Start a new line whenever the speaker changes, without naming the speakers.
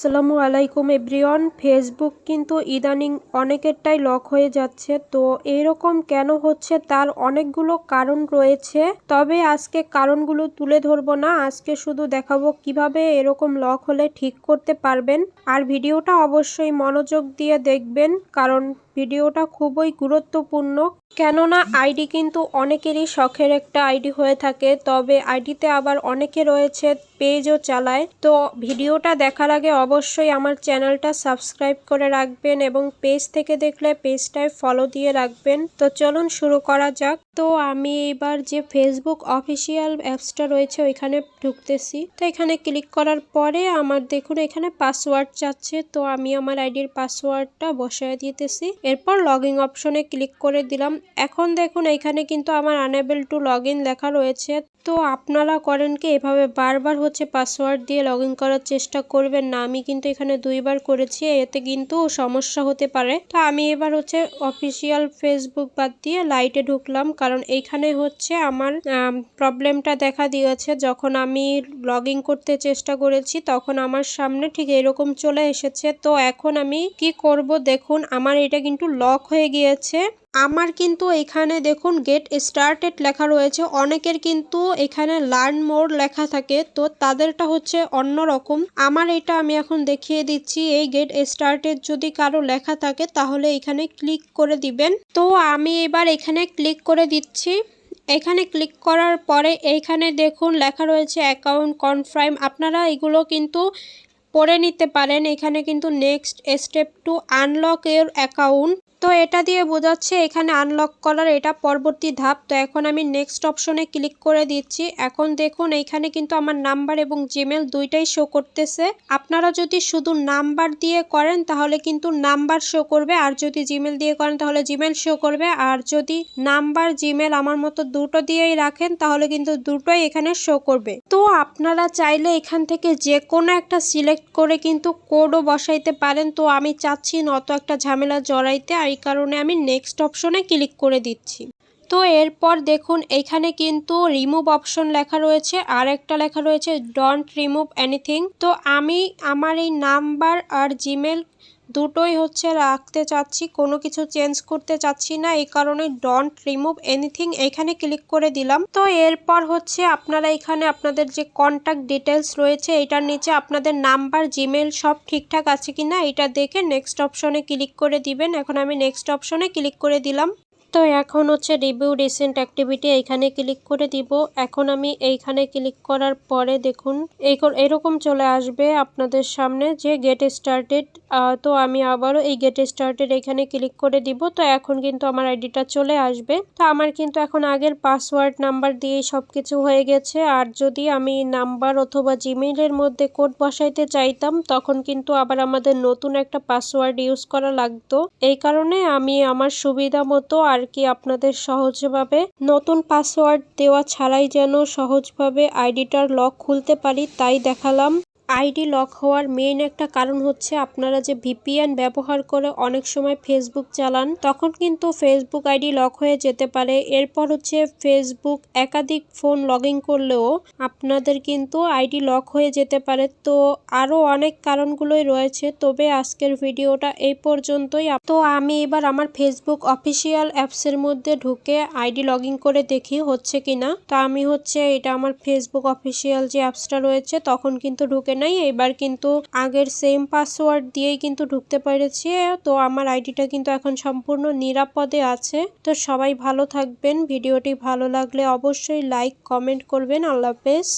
আসসালামু আলাইকুম everyone. Facebook কিন্তু ইদানিং অনেকেরটাই লক হয়ে যাচ্ছে। তো এরকম কেন হচ্ছে তার অনেকগুলো কারণ রয়েছে। তবে আজকে কারণগুলো তুলে ধরবো না। আজকে শুধু দেখাবো কীভাবে এরকম লক হলে ঠিক করতে পারবেন। আর ভিডিওটা অবশ্যই মনোযোগ দিয়ে দেখবেন। কারণ ভিডিওটা খুবই গুরুত্বপূর্ণ। কেননা আইডি কিন্তু অনেকেরই শখের একটা আইডি হয়ে থাকে, তবে আইডিতে আবার অনেকে রয়েছে পেজও চালায়। তো ভিডিওটা দেখার আগে অবশ্যই আমার চ্যানেলটা সাবস্ক্রাইব করে রাখবেন এবং পেজ থেকে দেখলে পেজটায় ফলো দিয়ে রাখবেন। তো চলুন শুরু করা যাক। তো আমি এবার যে ফেসবুক অফিসিয়াল অ্যাপসটা রয়েছে ওইখানে ঢুকতেছি। তো এখানে ক্লিক করার পরে আমার দেখুন এখানে পাসওয়ার্ড চাচ্ছে, তো আমি আমার আইডির পাসওয়ার্ডটা বসায় দিতেছি। এরপর লগ ইন অপশনে ক্লিক করে দিলাম। এখন দেখুন এইখানে কিন্তু আমার আনেবেল টু লগ ইন লেখা রয়েছে। তো আপনারা করেন কি? এভাবে বারবার হচ্ছে পাসওয়ার্ড দিয়ে লগ ইন করার চেষ্টা করবেন না। আমি কিন্তু এখানে দুইবার করেছি, এতে কিন্তু সমস্যা হতে পারে। তো আমি এবার হচ্ছে অফিসিয়াল ফেসবুক বাদ দিয়ে লাইটে ঢুকলাম, কারণ এইখানে হচ্ছে আমার প্রবলেমটা দেখা দিয়েছে। যখন আমি লগ ইন করতে চেষ্টা করেছি, তখন আমার সামনে ঠিক এরকম চলে এসেছে। তো এখন আমি কি করব? দেখুন, আমার এটা কিন্তু লক হয়ে গিয়েছে। আমার কিন্তু এখানে দেখুন গেট স্টার্টেড লেখা রয়েছে। অনেকের কিন্তু এখানে লার্ন মোর লেখা থাকে। তো তাদেরটা হচ্ছে অন্য রকম আমার এটা আমি এখন দেখিয়ে দিচ্ছি। এই গেট স্টার্টেড যদি কারও লেখা থাকে তাহলে এখানে ক্লিক করে দিবেন। তো আমি এবার এখানে ক্লিক করে দিচ্ছি। এখানে ক্লিক করার পরে এইখানে দেখুন লেখা রয়েছে অ্যাকাউন্ট কনফার্ম আপনারা এগুলো কিন্তু পড়ে নিতে পারেন। এখানে কিন্তু নেক্সট স্টেপ টু আনলক এর অ্যাকাউন্ট তো এটা দিয়ে বোঝাচ্ছে এখানে আনলক করার এটা পরবর্তী ধাপ। তো এখন আমি নেক্সট অপশনে ক্লিক করে দিচ্ছি। এখন দেখুন এইখানে কিন্তু আমার নাম্বার এবং জিমেল দুইটাই শো করতেছে। আপনারা যদি শুধু নাম্বার দিয়ে করেন তাহলে কিন্তু নাম্বার শো করবে। আর যদি জিমেল দিয়ে করেন তাহলে জিমেল শো করবে। আর যদি নাম্বার জিমেল আমার মতো দুটো দিয়েই রাখেন তাহলে কিন্তু দুটোই এখানে শো করবে। তো আপনারা চাইলে এখান থেকে যে কোনো একটা সিলেক্ট করে কিন্তু কোডও বসাইতে পারেন। তো আমি চাচ্ছি নত একটা ঝামেলা জড়াইতে। এই কারণে আমি নেক্সট অপশনে ক্লিক করে দিচ্ছি। তো এরপর দেখুন, এখানে কিন্তু রিমুভ অপশন লেখা রয়েছে আর একটা লেখা রয়েছে ডন্ট রিমুভ এনিথিং তো আমি আমার এই নাম্বার আর জিমেল দুটোই হচ্ছে রাখতে চাচ্ছি, কোনো কিছু চেঞ্জ করতে চাচ্ছি না, এই কারণে ডন্ট রিমুভ এনিথিং এখানে ক্লিক করে দিলাম। তো এরপর হচ্ছে আপনারা এখানে আপনাদের যে কন্ট্যাক্ট ডিটেলস রয়েছে, এটার নিচে আপনাদের নাম্বার জিমেল সব ঠিকঠাক আছে কিনা, এটা দেখে নেক্সট অপশনে ক্লিক করে দিবেন। এখন আমি নেক্সট অপশনে ক্লিক করে দিলাম। তো এখন হচ্ছে রিভিউ রিসেন্ট অ্যাক্টিভিটি এইখানে ক্লিক করে দিব। এখন আমি এইখানে ক্লিক করার পরে দেখুন এই এরকম চলে আসবে আপনাদের সামনে যে গেট স্টার্টেড তো আমি আবারও এই গেট স্টার্টেড এখানে ক্লিক করে দিব। তো এখন কিন্তু আমার আইডিটা চলে আসবে। তো আমার কিন্তু এখন আগের পাসওয়ার্ড নাম্বার দিয়েই সব কিছু হয়ে গেছে। আর যদি আমি নাম্বার অথবা জিমেইলের মধ্যে কোড বসাইতে চাইতাম, তখন কিন্তু আবার আমাদের নতুন একটা পাসওয়ার্ড ইউজ করা লাগতো। এই কারণে আমি আমার সুবিধা মতো আর আর কি আপনাদের সহজভাবে নতুন পাসওয়ার্ড দেওয়া ছাড়াই যেন সহজভাবে আইডিটার লক খুলতে পারি, তাই দেখালাম। আইডি লক হওয়ার মেইন একটা কারণ হচ্ছে আপনারা যে ভিপিএন ব্যবহার করে অনেক সময় ফেসবুক চালান, তখন কিন্তু ফেসবুক আইডি লক হয়ে যেতে পারে। এরপর হচ্ছে ফেসবুক একাধিক ফোন লগ করলেও আপনাদের কিন্তু আইডি লক হয়ে যেতে পারে। তো আরও অনেক কারণগুলোই রয়েছে। তবে আজকের ভিডিওটা এই পর্যন্তই। তো আমি এবার আমার ফেসবুক অফিসিয়াল অ্যাপসের মধ্যে ঢুকে আইডি লগ করে দেখি হচ্ছে কিনা। তো আমি হচ্ছে এটা আমার ফেসবুক অফিসিয়াল যে অ্যাপসটা রয়েছে, তখন কিন্তু ঢুকে নাই এবার কিন্তু আগের সেম পাসওয়ার্ড দিয়েই কিন্তু ঢুকতে পেরেছি। তো আমার আইডিটা কিন্তু এখন সম্পূর্ণ নিরাপদে আছে। তো সবাই ভালো থাকবেন। ভিডিওটি ভালো লাগলে অবশ্যই লাইক কমেন্ট করবেন। আল্লাহ হাফেজ।